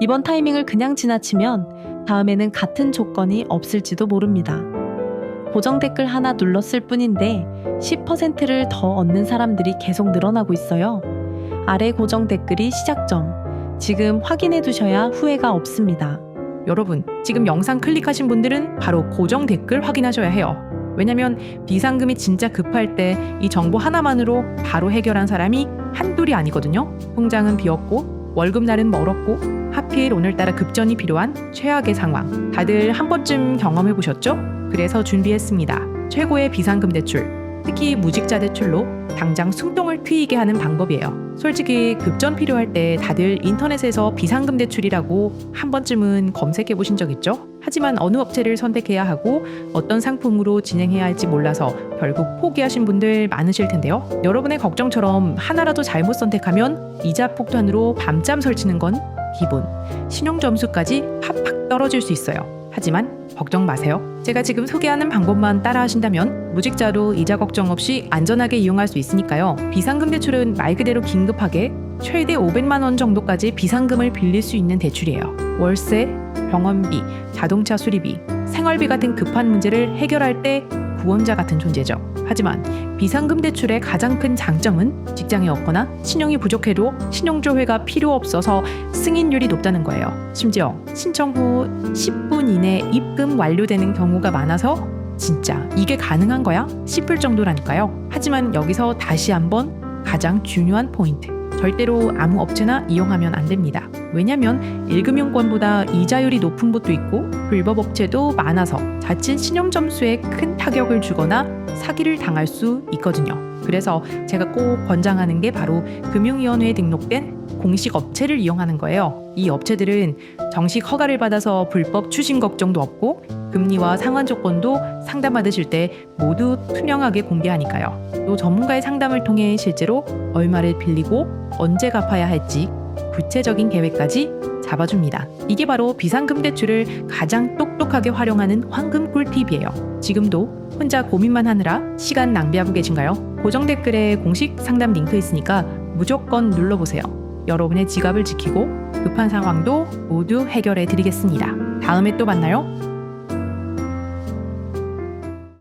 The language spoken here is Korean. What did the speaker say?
이번 타이밍을 그냥 지나치면 다음에는 같은 조건이 없을지도 모릅니다. 고정 댓글 하나 눌렀을 뿐인데 10%를 더 얻는 사람들이 계속 늘어나고 있어요. 아래 고정 댓글이 시작점. 지금 확인해 두셔야 후회가 없습니다. 여러분, 지금 영상 클릭하신 분들은 바로 고정 댓글 확인하셔야 해요. 왜냐면 비상금이 진짜 급할 때 이 정보 하나만으로 바로 해결한 사람이 한둘이 아니거든요. 통장은 비었고 월급날은 멀었고 하필 오늘따라 급전이 필요한 최악의 상황. 다들 한 번쯤 경험해 보셨죠? 그래서 준비했습니다. 최고의 비상금 대출. 특히 무직자 대출로 당장 숨통을 트이게 하는 방법이에요. 솔직히 급전 필요할 때 다들 인터넷에서 비상금 대출이라고 한 번쯤은 검색해 보신 적 있죠? 하지만 어느 업체를 선택해야 하고 어떤 상품으로 진행해야 할지 몰라서 결국 포기하신 분들 많으실 텐데요. 여러분의 걱정처럼 하나라도 잘못 선택하면 이자 폭탄으로 밤잠 설치는 건 기본. 신용 점수까지 팍팍 떨어질 수 있어요. 하지만 걱정 마세요. 제가 지금 소개하는 방법만 따라 하신다면 무직자로 이자 걱정 없이 안전하게 이용할 수 있으니까요. 비상금 대출은 말 그대로 긴급하게 최대 500만 원 정도까지 비상금을 빌릴 수 있는 대출이에요. 월세, 병원비, 자동차 수리비, 생활비 같은 급한 문제를 해결할 때 구원자 같은 존재죠. 하지만 비상금 대출의 가장 큰 장점은 직장이 없거나 신용이 부족해도 신용조회가 필요 없어서 승인율이 높다는 거예요. 심지어 신청 후 10분 이내 입금 완료되는 경우가 많아서 진짜 이게 가능한 거야? 싶을 정도라니까요. 하지만 여기서 다시 한번 가장 중요한 포인트. 절대로 아무 업체나 이용하면 안 됩니다. 왜냐면 1금융권보다 이자율이 높은 곳도 있고 불법 업체도 많아서 자칫 신용 점수에 큰 타격을 주거나 사기를 당할 수 있거든요. 그래서 제가 꼭 권장하는 게 바로 금융위원회에 등록된 공식 업체를 이용하는 거예요. 이 업체들은 정식 허가를 받아서 불법 추진 걱정도 없고 금리와 상환 조건도 상담받으실 때 모두 투명하게 공개하니까요. 또 전문가의 상담을 통해 실제로 얼마를 빌리고 언제 갚아야 할지 구체적인 계획까지 잡아줍니다. 이게 바로 비상금 대출을 가장 똑똑하게 활용하는 황금 꿀팁이에요. 지금도 혼자 고민만 하느라 시간 낭비하고 계신가요? 고정 댓글에 공식 상담 링크 있으니까 무조건 눌러보세요. 여러분의 지갑을 지키고 급한 상황도 모두 해결해 드리겠습니다. 다음에 또 만나요.